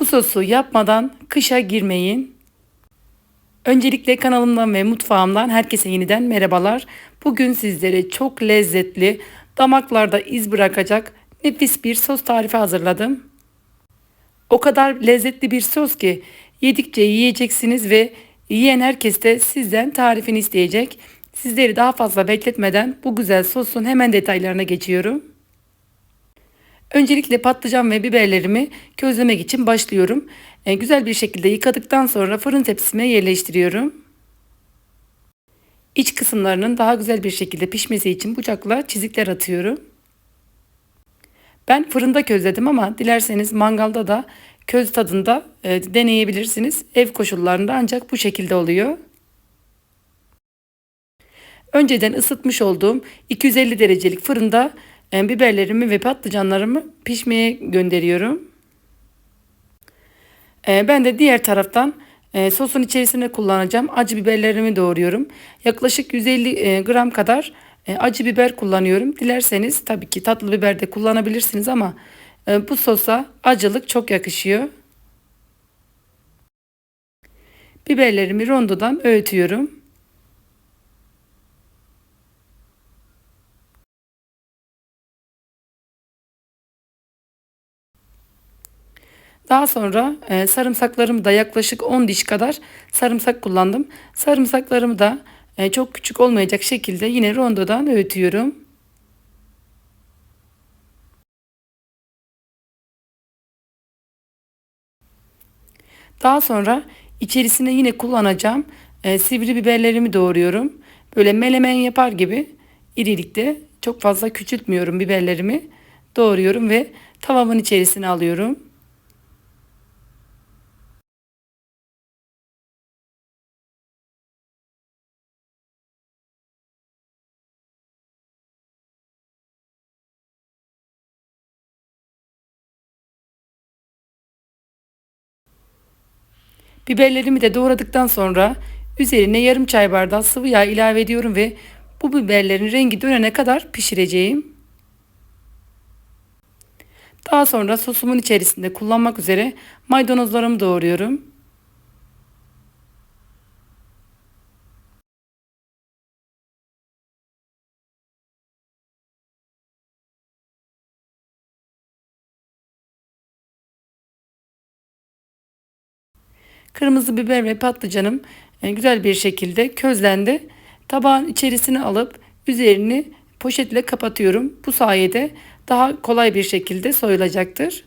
Bu sosu yapmadan kışa girmeyin. Öncelikle kanalımdan ve mutfağımdan herkese yeniden merhabalar. Bugün sizlere çok lezzetli, damaklarda iz bırakacak nefis bir sos tarifi hazırladım. O kadar lezzetli bir sos ki yedikçe yiyeceksiniz ve yiyen herkes de sizden tarifini isteyecek. Sizleri daha fazla bekletmeden bu güzel sosun hemen detaylarına geçiyorum. Öncelikle patlıcan ve biberlerimi közlemek için başlıyorum. E, güzel bir şekilde yıkadıktan sonra fırın tepsime yerleştiriyorum. İç kısımlarının daha güzel bir şekilde pişmesi için bıçakla çizikler atıyorum. Ben fırında közledim ama dilerseniz mangalda da köz tadında e, deneyebilirsiniz. Ev koşullarında ancak bu şekilde oluyor. Önceden ısıtmış olduğum 250 derecelik fırında e, biberlerimi ve patlıcanlarımı pişmeye gönderiyorum. E, ben de diğer taraftan e, sosun içerisine kullanacağım acı biberlerimi doğruyorum. Yaklaşık 150 gram kadar acı biber kullanıyorum. Dilerseniz tabii ki tatlı biber de kullanabilirsiniz ama bu sosa acılık çok yakışıyor. Biberlerimi rondodan öğütüyorum. Daha sonra e, sarımsaklarımı da yaklaşık 10 diş kadar sarımsak kullandım. Sarımsaklarımı da e, çok küçük olmayacak şekilde yine rondodan öğütüyorum. Daha sonra içerisine yine kullanacağım e, sivri biberlerimi doğruyorum. Böyle melemen yapar gibi irilikte çok fazla küçültmüyorum biberlerimi. Doğruyorum ve tavamın içerisine alıyorum. Biberlerimi de doğradıktan sonra üzerine yarım çay bardağı sıvı yağ ilave ediyorum ve bu biberlerin rengi dönene kadar pişireceğim. Daha sonra sosumun içerisinde kullanmak üzere maydanozlarımı doğruyorum. Kırmızı biber ve patlıcanım e, güzel bir şekilde közlendi. Tabağın içerisine alıp üzerini poşetle kapatıyorum. Bu sayede daha kolay bir şekilde soyulacaktır.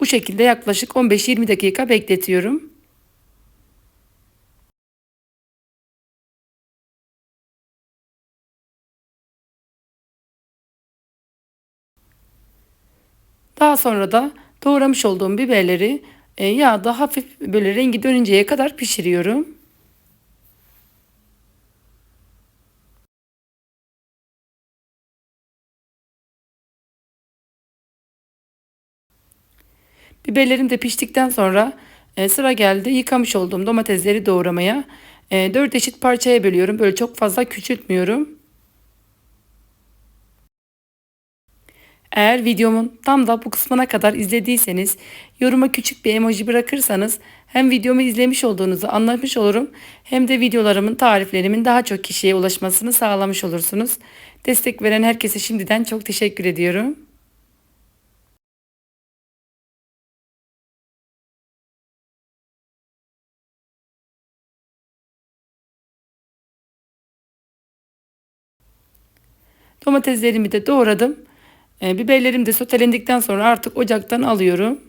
Bu şekilde yaklaşık 15-20 dakika bekletiyorum. Daha sonra da doğramış olduğum biberleri e, yağda hafif böyle rengi dönünceye kadar pişiriyorum. Biberlerim de piştikten sonra e, sıra geldi yıkamış olduğum domatesleri doğramaya. E, 4 eşit parçaya bölüyorum. Böyle çok fazla küçültmüyorum. Eğer videomun tam da bu kısmına kadar izlediyseniz yoruma küçük bir emoji bırakırsanız hem videomu izlemiş olduğunuzu anlamış olurum hem de videolarımın tariflerimin daha çok kişiye ulaşmasını sağlamış olursunuz. Destek veren herkese şimdiden çok teşekkür ediyorum. Domateslerimi de doğradım. E, biberlerim de sotelendikten sonra artık ocaktan alıyorum.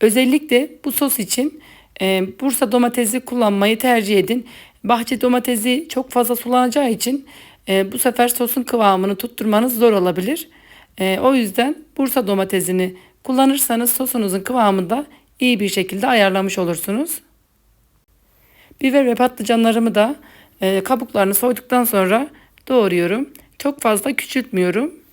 Özellikle bu sos için e, Bursa domatesi kullanmayı tercih edin. Bahçe domatesi çok fazla sulanacağı için e, bu sefer sosun kıvamını tutturmanız zor olabilir. E, o yüzden Bursa domatesini kullanırsanız sosunuzun kıvamını da iyi bir şekilde ayarlamış olursunuz. Biber ve patlıcanlarımı da e, kabuklarını soyduktan sonra doğruyorum. Çok fazla küçültmüyorum.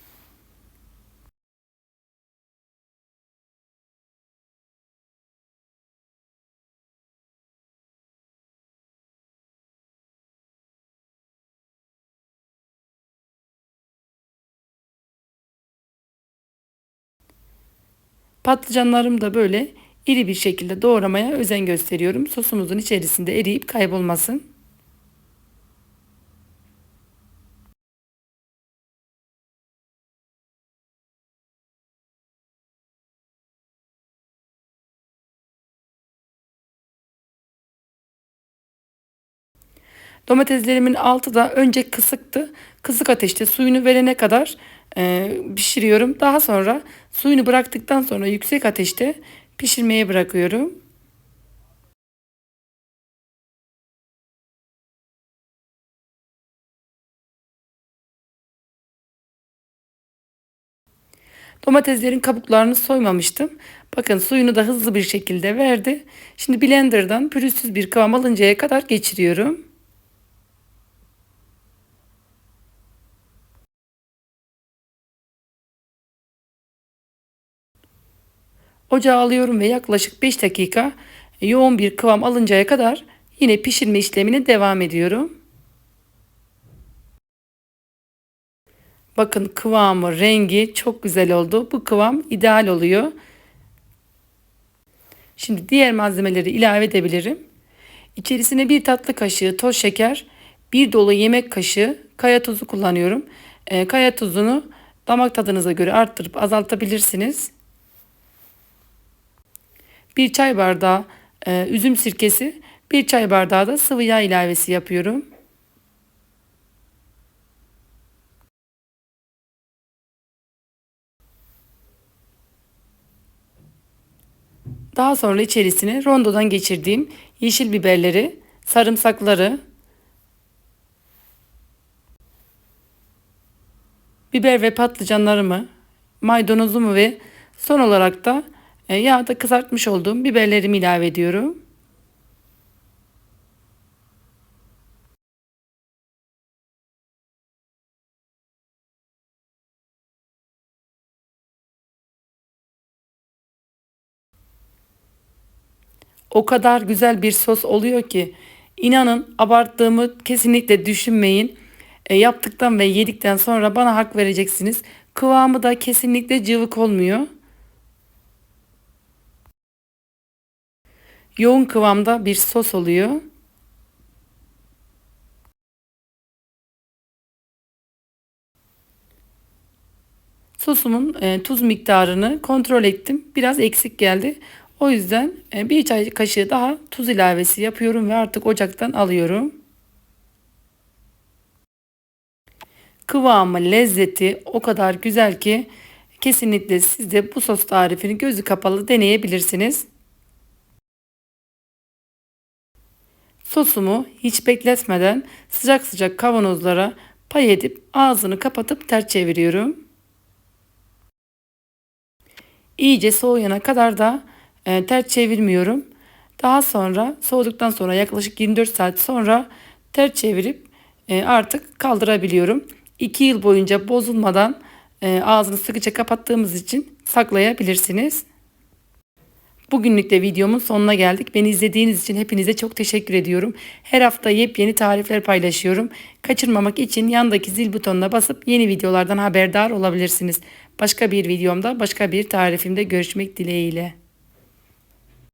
Patlıcanlarımı da böyle iri bir şekilde doğramaya özen gösteriyorum. Sosumuzun içerisinde eriyip kaybolmasın. Domateslerimin altı da önce kısıktı. Kısık ateşte suyunu verene kadar e, pişiriyorum. Daha sonra suyunu bıraktıktan sonra yüksek ateşte pişirmeye bırakıyorum. Domateslerin kabuklarını soymamıştım. Bakın suyunu da hızlı bir şekilde verdi. Şimdi blenderdan pürüzsüz bir kıvam alıncaya kadar geçiriyorum. Ocağa alıyorum ve yaklaşık 5 dakika yoğun bir kıvam alıncaya kadar yine pişirme işlemine devam ediyorum. Bakın kıvamı, rengi çok güzel oldu. Bu kıvam ideal oluyor. Şimdi diğer malzemeleri ilave edebilirim. İçerisine bir tatlı kaşığı toz şeker, bir dolu yemek kaşığı kaya tuzu kullanıyorum. E, kaya tuzunu damak tadınıza göre arttırıp azaltabilirsiniz. Bir çay bardağı e, üzüm sirkesi, bir çay bardağı da sıvı yağ ilavesi yapıyorum. Daha sonra içerisine rondodan geçirdiğim yeşil biberleri, sarımsakları, biber ve patlıcanlarımı, maydanozumu ve son olarak da yağda kızartmış olduğum biberlerimi ilave ediyorum. O kadar güzel bir sos oluyor ki inanın abarttığımı kesinlikle düşünmeyin. E, yaptıktan ve yedikten sonra bana hak vereceksiniz. Kıvamı da kesinlikle cıvık olmuyor. Yoğun kıvamda bir sos oluyor. Sosumun e, tuz miktarını kontrol ettim. Biraz eksik geldi. O yüzden e, bir çay kaşığı daha tuz ilavesi yapıyorum ve artık ocaktan alıyorum. Kıvamı, lezzeti o kadar güzel ki kesinlikle siz de bu sos tarifini gözü kapalı deneyebilirsiniz. Sosumu hiç bekletmeden sıcak sıcak kavanozlara pay edip ağzını kapatıp ters çeviriyorum. İyice soğuyana kadar da e, ters çevirmiyorum. Daha sonra soğuduktan sonra yaklaşık 24 saat sonra ters çevirip e, artık kaldırabiliyorum. 2 yıl boyunca bozulmadan e, ağzını sıkıca kapattığımız için saklayabilirsiniz. Bugünlük de videomun sonuna geldik. Beni izlediğiniz için hepinize çok teşekkür ediyorum. Her hafta yepyeni tarifler paylaşıyorum. Kaçırmamak için yandaki zil butonuna basıp yeni videolardan haberdar olabilirsiniz. Başka bir videomda, başka bir tarifimde görüşmek dileğiyle.